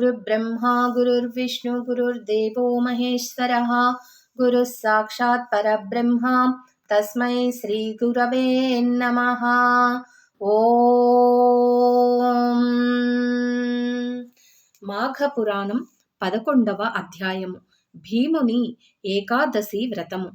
गुरुर्ब्रह्मा गुरुर्विष्णु गुरुर्देवो महेश्वरः गुरुः साक्षात् परब्रह्म तस्मै श्रीगुरवे नमः ఓం మాఘపురాణం పదకొండవ అధ్యాయము భీముని ఏకాదశి వ్రతము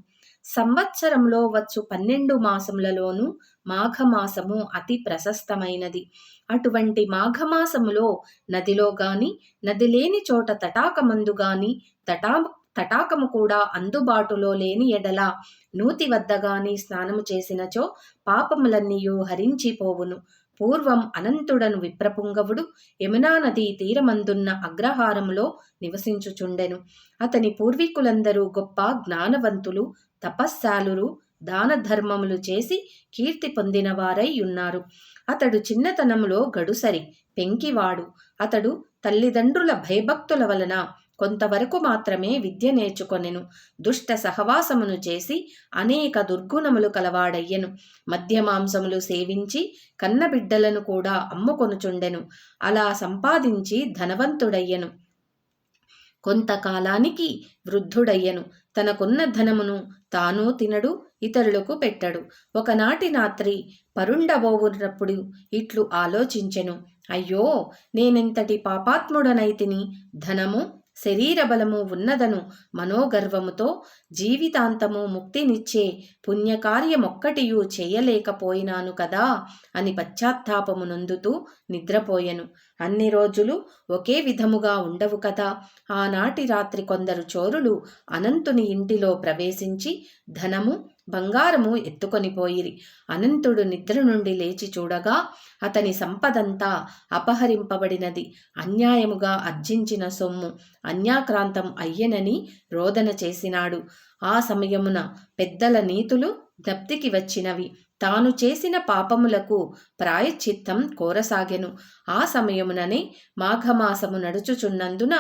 సంవత్సరంలో వచ్చు పన్నెండు మాసములలోనూ మాఘమాసము అతి ప్రశస్తమైనది. అటువంటి మాఘమాసములో నదిలో గాని నది లేని చోట తటాకమందు గాని తటా తటాకము కూడా అందుబాటులో లేని ఎడల నూతి వద్ద గాని స్నానము చేసినచో పాపములన్నీయు హరించిపోవును. పూర్వం అనంతుడను విప్రపుంగవుడు యమునా నదీ తీరమందున్న అగ్రహారములో నివసించుచుండెను. అతని పూర్వీకులందరూ గొప్ప జ్ఞానవంతులు తపస్శాలురు దాన ధర్మములు చేసి కీర్తి పొందిన వారై ఉన్నారు. అతడు చిన్నతనములో గడుసరి పెంకివాడు. అతడు తల్లిదండ్రుల భయభక్తుల వలన కొంతవరకు మాత్రమే విద్య నేర్చుకొనెను. దుష్ట సహవాసమును చేసి అనేక దుర్గుణములు కలవాడయ్యెను. మద్యమాంసములు సేవించి కన్నబిడ్డలను కూడా అమ్ముకొనుచుండెను. అలా సంపాదించి ధనవంతుడయ్యెను. కొంతకాలానికి వృద్ధుడయ్యను. తనకున్న ధనమును తాను తినడు ఇతరులకు పెట్టడు. ఒకనాటి రాత్రి పరుండబోవున్నప్పుడు ఇట్లు ఆలోచించెను. అయ్యో నేనెంతటి పాపాత్ముడనైతిని? ధనము శరీర బలము ఉన్నదను మనోగర్వముతో జీవితాంతము ముక్తినిచ్చే పుణ్యకార్యమొక్కటియూ చేయలేకపోయినాను కదా అని పశ్చాత్తాపము నొందుతూ నిద్రపోయెను. అన్ని రోజులు ఒకే విధముగా ఉండవు కదా. ఆనాటి రాత్రి కొందరు చోరులు అనంతుని ఇంటిలో ప్రవేశించి ధనము బంగారము ఎత్తుకొని పోయిరి. అనంతుడు నిద్ర నుండి లేచి చూడగా అతని సంపదంతా అపహరింపబడినది. అన్యాయముగా అర్జించిన సొమ్ము అన్యాక్రాంతం అయ్యనని రోదన చేసినాడు. ఆ సమయమున పెద్దల నీతులు జ్ఞప్తికి వచ్చినవి. తాను చేసిన పాపములకు ప్రాయశ్చిత్తం కోరసాగెను. ఆ సమయముననే మాఘమాసము నడుచుచున్నందున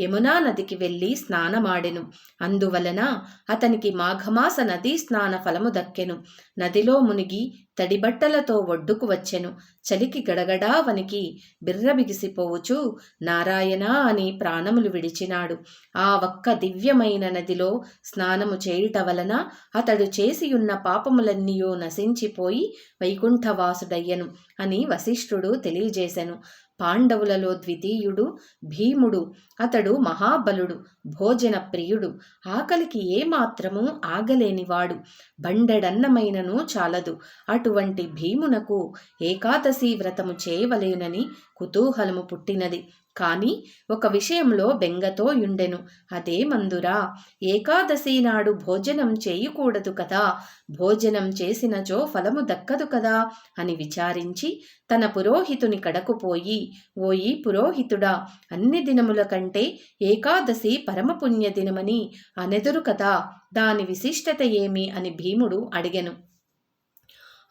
యమునా నదికి వెళ్ళి స్నానమాడెను. అందువలన అతనికి మాఘమాస నదీ స్నాన ఫలము దక్కెను. నదిలో మునిగి తడిబట్టలతో ఒడ్డుకు వచ్చెను. చలికి గడగడా వనికి బిర్రబిగిసిపోవుచు నారాయణ అని ప్రాణములు విడిచినాడు. ఆ ఒక్క దివ్యమైన నదిలో స్నానము చేయుట వలన అతడు చేసియున్న పాపములన్నీయో నశించి నశించిపోయి వైకుంఠవాసుడయ్యను అని వశిష్ఠుడు తెలియజేశెను పాండవులలో ద్వితీయుడు భీముడు అతడు మహాబలుడు భోజన ప్రియుడు ఆకలికి ఏమాత్రము ఆగలేనివాడు. బండెడన్నమైనను చాలదు. అటువంటి భీమునకు ఏకాదశి వ్రతము చేయవలేనని కుతూహలము పుట్టినది. కాని ఒక విషయంలో బెంగతో యుండెను. అదే మందురా. ఏకాదశి నాడు భోజనం చేయకూడదు కదా. భోజనం చేసినచో ఫలము దక్కదు కదా అని విచారించి తన పురోహితుని కడకుపోయి ఓయి పురోహితుడా అన్ని దినముల కంటే ఏకాదశి పరమపుణ్య దినమని అనెదురు కదా. దాని విశిష్టత ఏమి అని భీముడు అడిగెను.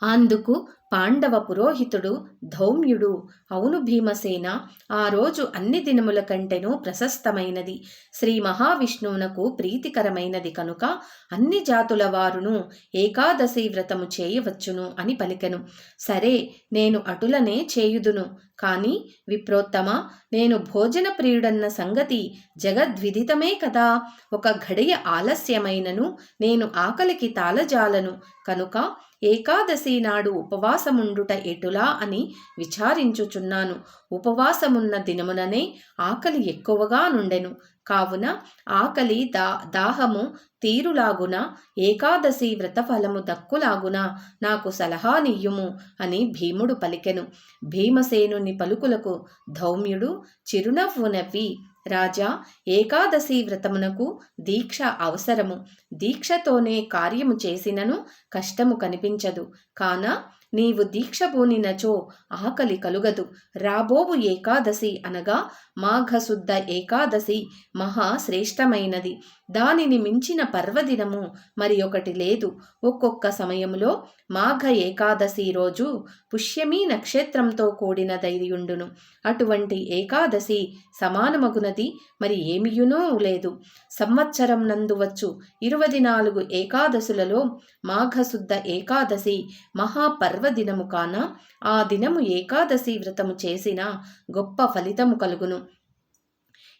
అందుకు పాండవ పురోహితుడు ధౌమ్యుడు. అవును భీమసేన ఆ రోజు అన్ని దినముల కంటేనూ ప్రశస్తమైనది. శ్రీ మహావిష్ణువునకు ప్రీతికరమైనది కనుక అన్ని జాతుల వారును ఏకాదశి వ్రతము చేయవచ్చును అని పలికెను. సరే నేను అటులనే చేయుదును. కానీ విప్రోత్తమ నేను భోజన ప్రియుడన్న సంగతి జగద్విదితమే కదా. ఒక ఘడియ ఆలస్యమైనను నేను ఆకలికి తాళజాలను. కనుక ఏకాదశి నాడు ఉపవాసముండుట ఎటులా అని విచారించుచున్నాను. ఉపవాసమున్న దినముననే ఆకలి ఎక్కువగా నుండెను. కావున ఆకలి దా దాహము తీరులాగున ఏకాదశి వ్రతఫలము దక్కులాగున నాకు సలహా నియ్యుము అని భీముడు పలికెను. భీమసేనుని పలుకులకు ధౌమ్యుడు చిరునవ్వు నవ్వి రాజా ఏకాదశి వ్రతమునకు దీక్ష అవసరము. దీక్షతోనే కార్యము చేసినను కష్టము కనిపించదు. కాన నీవు దీక్ష బూనినచో ఆకలి కలుగదు. రాబోవు ఏకాదశి అనగా మాఘశుద్ధ ఏకాదశి మహా శ్రేష్టమైనది దానిని మించిన పర్వదినము మరి ఒకటి లేదు. ఒక్కొక్క సమయంలో మాఘ ఏకాదశి రోజు పుష్యమీ నక్షత్రంతో కూడిన ధైర్యుండును అటువంటి ఏకాదశి సమానమగునది మరి ఏమియునూ లేదు. సంవత్సరం నందు వచ్చు నాలుగు ఏకాదశులలో మాఘశుద్ధ ఏకాదశి పర్వదినము కాన ఆ దినము ఏకాదశి వ్రతము చేసిన గొప్ప ఫలితము కలుగును.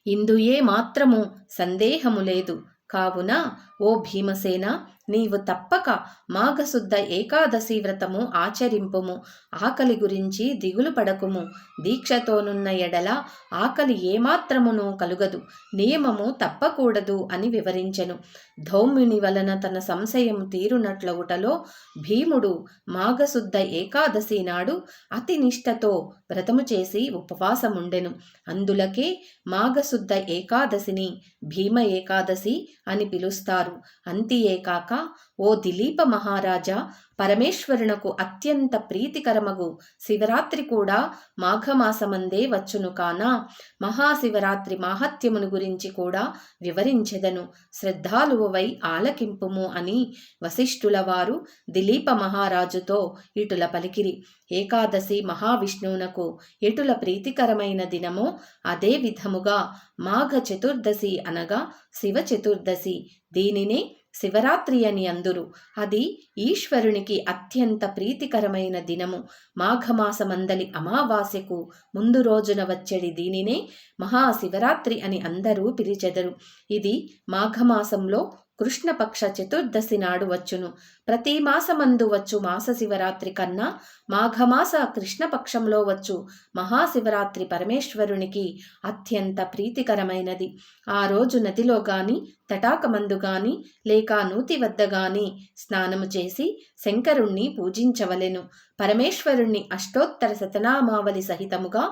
ఇందుయే మాత్రము సందేహము లేదు. కావున ఓ భీమసేన నీవు తప్పక మాఘశుద్ధ ఏకాదశి వ్రతము ఆచరింపుము. ఆకలి గురించి దిగులు పడకుము. దీక్షతోనున్న ఎడల ఆకలి ఏమాత్రమును కలుగదు. నియమము తప్పకూడదు అని వివరించెను. ధౌమ్యుని వలన తన సంశయం తీరునట్లవుటలో భీముడు మాఘశుద్ధ ఏకాదశి నాడు అతి నిష్టతో వ్రతము చేసి ఉపవాసముండెను. అందులకే మాఘశుద్ధ ఏకాదశిని భీమ ఏకాదశి అని పిలుస్తారు. అంతియేకాక ఓ దిలీప మహారాజా పరమేశ్వరునకు అత్యంత ప్రీతికరమగు శివరాత్రి కూడా మాఘమాసమందే వచ్చును కాన? మహాశివరాత్రి మాహత్యమును గురించి కూడా వివరించెదను. శ్రద్ధాలువై ఆలకింపుము అని వశిష్ఠుల వారు దిలీప మహారాజుతో ఇటుల పలికిరి. ఏకాదశి మహావిష్ణువునకు ఎటుల ప్రీతికరమైన దినమో అదే విధముగా మాఘ చతుర్దశి అనగా శివ చతుర్దశి. దీనినే శివరాత్రి అని అందురు. అది ఈశ్వరునికి అత్యంత ప్రీతికరమైన దినము. మాఘమాసమందలి అమావాస్యకు ముందు రోజున వచ్చేది దీనినే మహాశివరాత్రి అని అందరూ పిలిచెదరు. ఇది మాఘమాసంలో కృష్ణపక్ష చతుర్దశి నాడు వచ్చును. ప్రతి మాసమందు వచ్చు మాస శివరాత్రి కన్నా మాఘమాస కృష్ణపక్షంలో వచ్చు మహాశివరాత్రి పరమేశ్వరునికి అత్యంత ప్రీతికరమైనది. ఆ రోజు నదిలో గాని తటాకమందు గాని లేక నూతి వద్ద గాని స్నానము చేసి శంకరుణ్ణి పూజించవలెను. పరమేశ్వరుణ్ణి అష్టోత్తర శతనామావళి సహితముగా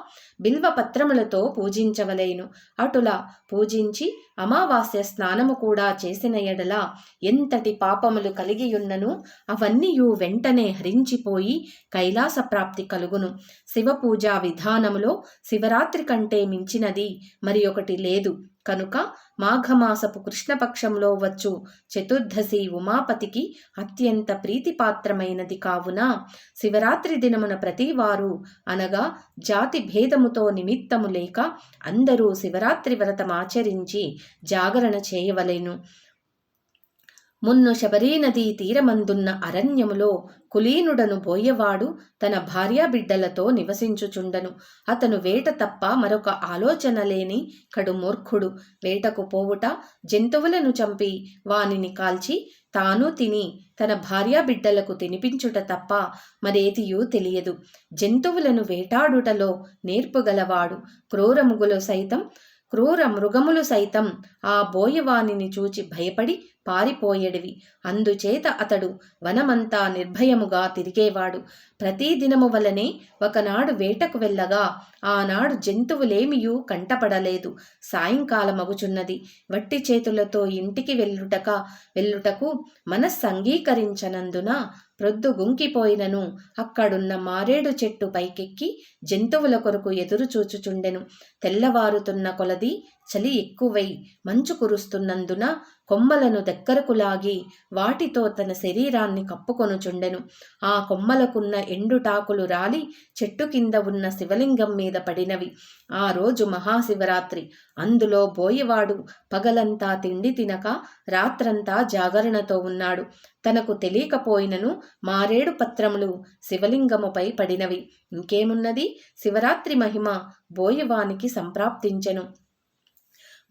బిల్వపత్రములతో పూజించవలేను. అటులా పూజించి అమావాస్య స్నానము కూడా చేసిన ఎడల ఎంతటి పాపములు కలిగియున్నను అవన్నీయు వెంటనే హరించిపోయి కైలాస ప్రాప్తి కలుగును. శివపూజా విధానములో శివరాత్రి కంటే మించినది మరి ఒకటి లేదు. కనుక మాఘమాసపు కృష్ణపక్షంలో వచ్చు. చతుర్దశి ఉమాపతికి అత్యంత ప్రీతిపాత్రమైనది కావున శివరాత్రి దినమున ప్రతివారు అనగా జాతి భేదముతో నిమిత్తము లేక అందరూ శివరాత్రి వ్రతమాచరించి జాగరణ చేయవలెను. మున్ను శబరీనదీ తీరమందున్న అరణ్యములో కులీనుడను బోయవాడు తన భార్యాబిడ్డలతో నివసించుచుండను. అతను వేట తప్ప మరొక ఆలోచన లేని కడు మూర్ఖుడు. వేటకు పోవుట జంతువులను చంపి వానిని కాల్చి తాను తిని తన భార్యాబిడ్డలకు తినిపించుట తప్ప మరేదియూ తెలియదు. జంతువులను వేటాడుటలో నేర్పుగలవాడు క్రూరముగులు సైతం క్రూర మృగములు సైతం ఆ బోయవానిని చూచి భయపడి పారిపోయేడివి. అందుచేత అతడు వనమంతా నిర్భయముగా తిరిగేవాడు. ప్రతిదినము వలనే ఒకనాడు వేటకు వెళ్ళగా ఆనాడు జంతువులేమియూ కంటపడలేదు. సాయంకాలమగుచున్నది. వట్టి చేతులతో ఇంటికి వెళ్ళుటక వెళ్ళుటకు మనస్సంగీకరించనందున ప్రొద్దు గుంకిపోయినను. అక్కడున్న మారేడు చెట్టు పైకెక్కి జంతువుల కొరకు ఎదురు చూచుచుండెను తెల్లవారుతున్న కొలది చలి ఎక్కువై మంచు కురుస్తున్నందున కొమ్మలను దగ్గరకు లాగి వాటితో తన శరీరాన్ని కప్పుకొనుచుండెను. ఆ కొమ్మలకున్న ఎండుటాకులు రాలి చెట్టు కింద ఉన్న శివలింగం మీద పడినవి. ఆ రోజు మహాశివరాత్రి. అందులో బోయవాడు పగలంతా తిండి తినక రాత్రంతా జాగరణతో ఉన్నాడు. తనకు తెలియకపోయినను మారేడు పత్రములు శివలింగముపై పడినవి. ఇంకేమున్నది? శివరాత్రి మహిమ బోయవానికి సంప్రాప్తించెను.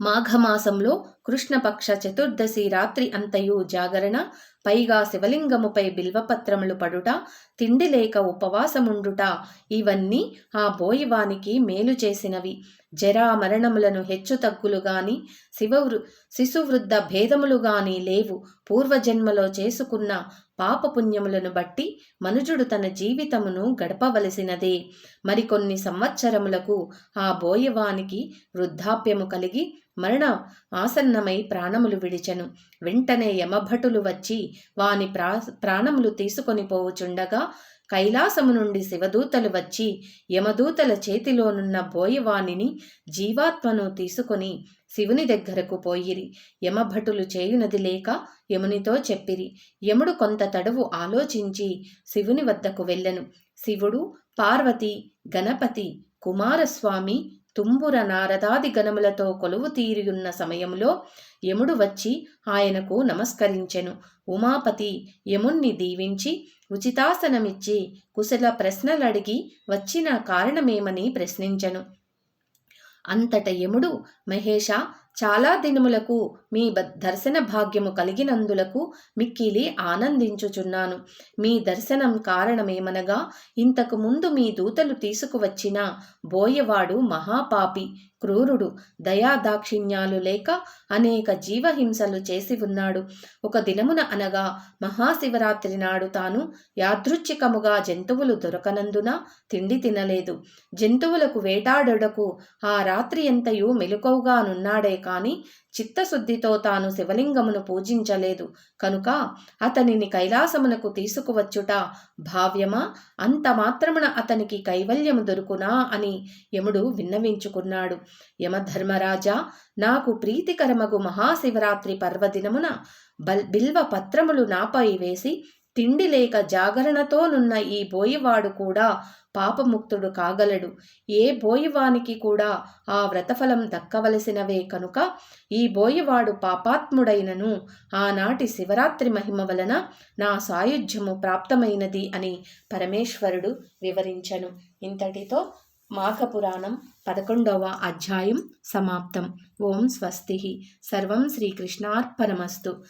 మాఘమాసంలో కృష్ణపక్ష చతుర్దశి రాత్రి అంతయు జాగరణ పైగా శివలింగముపై బిల్వపత్రములు పడుట తిండి లేక ఉపవాసముండుట ఇవన్నీ ఆ బోయవానికి మేలు చేసినవి. జరా మరణములను హెచ్చు తగ్గులు గాని శివవృ శిశువృద్ధ భేదములు గాని లేవు. పూర్వజన్మలో చేసుకున్న పాపపుణ్యములను బట్టి మనుజుడు తన జీవితమును గడపవలసినదే. మరికొన్ని సంవత్సరములకు ఆ బోయవానికి వృద్ధాప్యము కలిగి మరణ ఆసన్నమై ప్రాణములు విడిచెను. వెంటనే యమభటులు వచ్చి వాని ప్రా ప్రాణములు తీసుకొని పోవుచుండగా కైలాసము నుండి శివదూతలు వచ్చి యమదూతల చేతిలోనున్న బోయవాణిని జీవాత్మను తీసుకొని శివుని దగ్గరకు పోయిరి. యమభటులు చేయునది లేక యమునితో చెప్పిరి. యముడు కొంత తడవు ఆలోచించి శివుని వద్దకు వెళ్ళెను. శివుడు పార్వతి గణపతి కుమారస్వామి తుంబుర నారదాది గణములతో కొలువు తీరియున్న సమయంలో యముడు వచ్చి ఆయనకు నమస్కరించెను. ఉమాపతి యముణ్ణి దీవించి ఉచితాసనమిచ్చి కుశల ప్రశ్నలడిగి వచ్చిన కారణమేమని ప్రశ్నించెను. అంతట యముడు మహేష చాలా దినములకు మీ బ- దర్శన భాగ్యము కలిగినందులకు మిక్కిలి ఆనందించుచున్నాను. మీ దర్శనం కారణమేమనగా ఇంతకు ముందు మీ దూతలు తీసుకువచ్చిన బోయవాడు మహాపాపి. క్రూరుడు దయాదాక్షిణ్యాలు లేక అనేక జీవహింసలు చేసి ఉన్నాడు. ఒక దినమున అనగా మహాశివరాత్రి నాడు తాను యాదృచ్ఛికముగా జంతువులు దొరకనందున తిండి తినలేదు. జంతువులకు వేటాడుటకు ఆ రాత్రి ఎంతయు మెలకువగానున్నాడే కాని చిత్తశుద్ధితో తాను శివలింగమును పూజించలేదు. కనుక అతనిని కైలాసమునకు తీసుకువచ్చుట భావ్యమా? అంత మాత్రమున అతనికి కైవల్యము దొరుకునా అని యముడు విన్నవించుకున్నాడు. యమధర్మరాజా నాకు ప్రీతికరమగు మహాశివరాత్రి పర్వదినమున బల్ బిల్వ పత్రములు నాపై వేసి తిండి లేక జాగరణతోనున్న ఈ బోయివాడు కూడా పాపముక్తుడు కాగలడు. ఏ బోయివానికి కూడా ఆ వ్రతఫలం దక్కవలసినవే కనుక ఈ బోయివాడు పాపాత్ముడైనను. ఆనాటి శివరాత్రి మహిమ వలన నా సాయుధ్యము ప్రాప్తమైనది అని పరమేశ్వరుడు వివరించను. ఇంతటితో మాఘపురాణం పదకొండవ అధ్యాయం సమాప్తం. ఓం స్వస్తి. సర్వం శ్రీకృష్ణార్పణమస్తు.